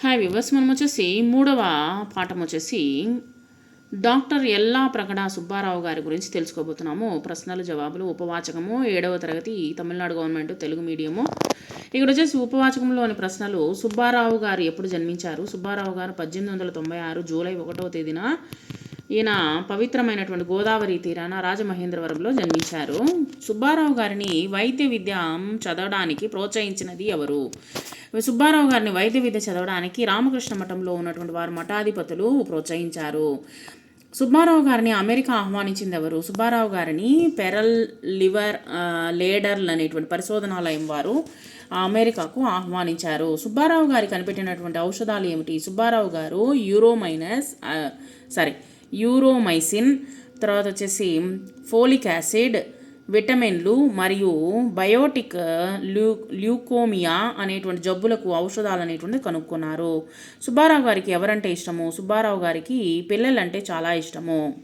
Hi viewers మనం వచ్చేసి మూడవ పాఠం వచ్చేసి డాక్టర్ ఎల్లా ప్రగడ సుబ్బారావు గారి గురించి తెలుసుకోబోతున్నాము. ప్రశ్నలు జవాబులు ఉపవాచకము ఏడవ తరగతి తమిళనాడు గవర్నమెంట్ తెలుగు మీడియము. ఇక్కడ వచ్చేసి ఉపవాచకంలోని ప్రశ్నలు సుబ్బారావు గారు ఎప్పుడు జన్మించారు? సుబ్బారావు గారు పద్దెనిమిది వందల తొంభై ఆరు జూలై ఒకటవ తేదీన ఈయన పవిత్రమైనటువంటి గోదావరి తీరాన రాజమహేంద్రవరంలో జన్మించారు. సుబ్బారావు గారిని వైద్య విద్య చదవడానికి ప్రోత్సహించినది ఎవరు? సుబ్బారావు గారిని వైద్య విద్య చదవడానికి రామకృష్ణ మఠంలో ఉన్నటువంటి వారు మఠాధిపతులు ప్రోత్సహించారు. సుబ్బారావు గారిని అమెరికా ఆహ్వానించింది ఎవరు? సుబ్బారావు గారిని పెరల్ లివర్ లేడర్లు అనేటువంటి పరిశోధనాలయం వారు అమెరికాకు ఆహ్వానించారు. సుబ్బారావు గారి కనిపెట్టినటువంటి ఔషధాలు ఏమిటి? సుబ్బారావు గారు యూరోమైనస్ సారీ యూరోమైసిన్ తర్వాత వచ్చేసి ఫోలిక్ యాసిడ్ విటమిన్లు మరియు బయోటిక్ ల్యూ ల్యూకోమియా అనేటువంటి జబ్బులకు ఔషధాలు అనేటువంటి కనుక్కున్నారు. సుబ్బారావు గారికి ఎవరంటే ఇష్టము? సుబ్బారావు గారికి పిల్లలంటే చాలా ఇష్టము.